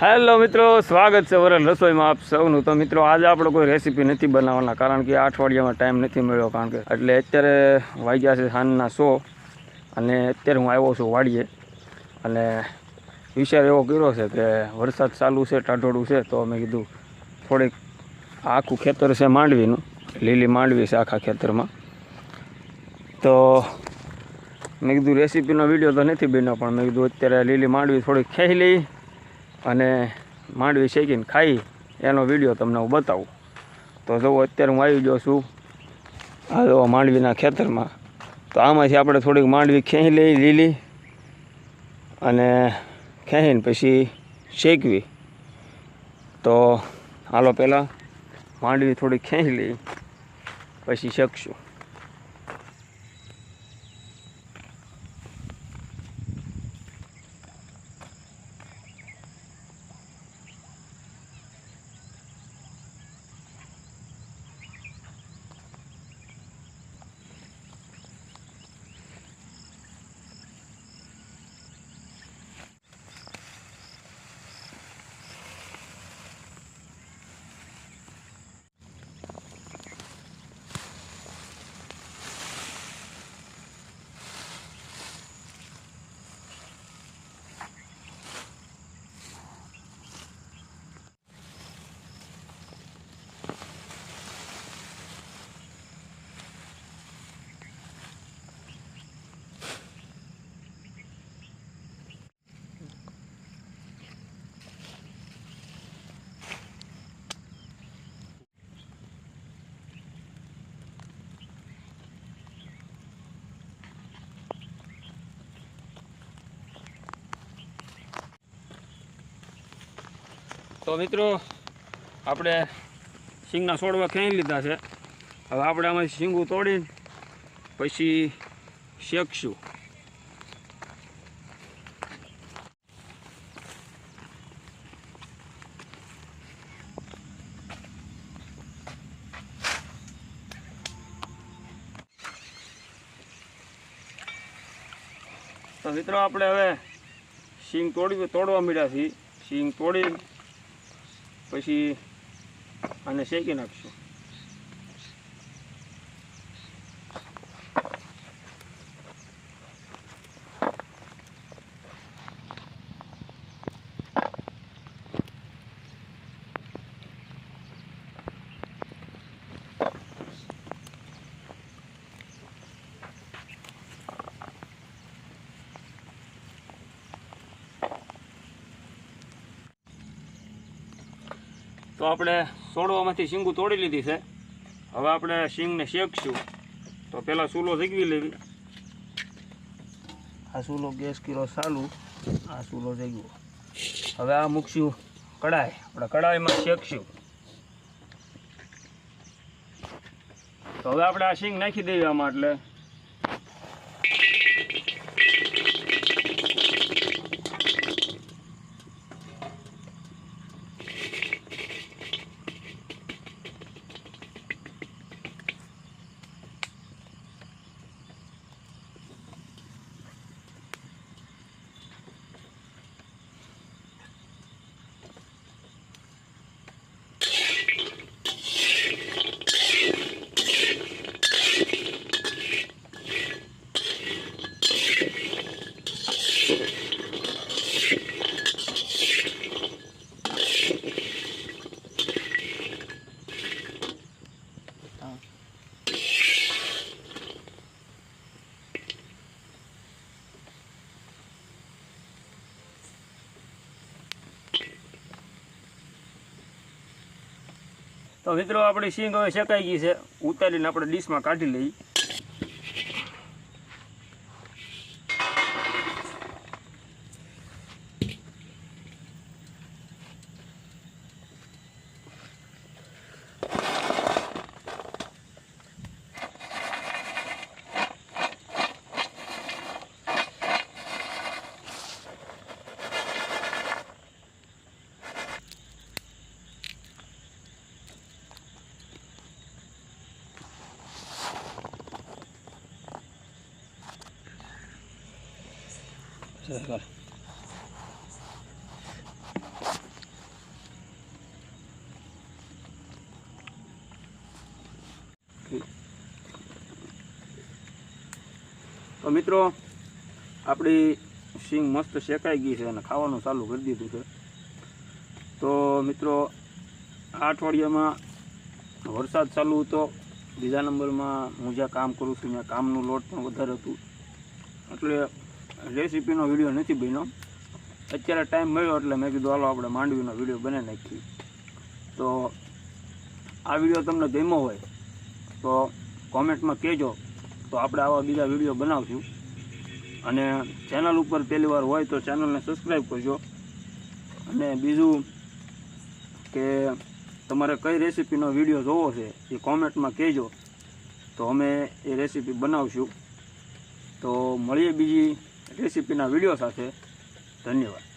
Hello મિત્રો, સ્વાગત છે વરલ રસોઈમાં આપ સૌનું. તો મિત્રો, આજે આપણે કોઈ રેસીપી નથી બનાવવાના, કારણ કે અઠવાડિયામાં ટાઈમ નથી મળ્યો, કારણ કે એટલે અત્યારે વાગ્યા છે સાંજના સો અને અત્યારે હું આવ્યો છું વાડીએ. અને વિચાર એવો કર્યો છે કે વરસાદ ચાલુ છે, ટાઢોડું છે, તો મેં કીધું થોડીક આખું ખેતર છે માંડવીનું. લીલી માંડવી છે આખા ખેતરમાં. તો મેં કીધું રેસીપીનો વીડિયો તો નથી બન્યો, પણ મેં કીધું અત્યારે લીલી માંડવી થોડીક ખેઈ લઈ. અને માંડવી શેકીને ખાઈ, એનો વીડિયો તમને હું બતાવું. તો જુઓ અત્યારે હું આવી ગયો છું, આ જો માંડવીના ખેતરમાં. તો આમાંથી આપણે થોડીક માંડવી ખેંચી લઈ લીલી અને ખેંચીને પછી શેકવી. તો હાલો પહેલાં માંડવી થોડીક ખેંચી લઈ, પછી શેકશું. તો મિત્રો, આપણે સિંગના છોડવા ખેંચી લીધા છે. હવે આપણે આમાં શીંગું તોડીને પછી શેકશું. તો મિત્રો, આપણે હવે શીંગ તોડી તોડવા મળ્યા છીએ. શીંગ તોડી પછી આને શેકી નાખશું. તો આપણે સોડવામાંથી શીંગું તોડી લીધી છે. હવે આપણે શીંગને શેકશું. તો પહેલાં ચૂલો જગવી લેવી. આ ચૂલો ગેસ કિલો ચાલુ. આ ચૂલો જગ્યો. હવે આ મૂકશું કડાઈ આપણે કડાઈમાં શેકશું. તો હવે આપણે આ શીંગ નાખી દેવામાં એટલે તો મિત્રો આપણી સિંગ હવે શેકાઈ ગઈ છે. ઉતારીને આપણે ડીશમાં કાઢી લઈએ. તો મિત્રો, આપણી સિંગ મસ્ત શેકાઈ ગઈ છે અને ખાવાનું ચાલુ કરી દીધું છે. તો મિત્રો, આ અઠવાડિયામાં વરસાદ ચાલુ હતો. બીજા નંબરમાં હું જ્યાં કામ કરું છું, ત્યાં કામનું લોટ પણ વધારે હતું. એટલે રેસીપીનો વીડિયો નથી બન્યો. અત્યારે ટાઈમ મળ્યો એટલે મેં કીધું, હાલો, આપણે માંડવીનો વીડિયો બનાવી નાખીએ. તો આ વીડિયો તમને ગમ્યો હોય, તો કોમેન્ટમાં કહેજો. તો આપણે આવા બીજા વીડિયો બનાવશું. અને ચેનલ ઉપર પહેલી વાર હોય તો ચેનલને સબસ્ક્રાઈબ કરજો. અને બીજું કે તમારે કઈ રેસીપીનો વીડિયો જોવો છે એ કોમેન્ટમાં કહેજો. તો અમે એ રેસીપી બનાવશું. તો મળીએ બીજી રેસીપીના વીડિયો સાથે ધન્યવાદ.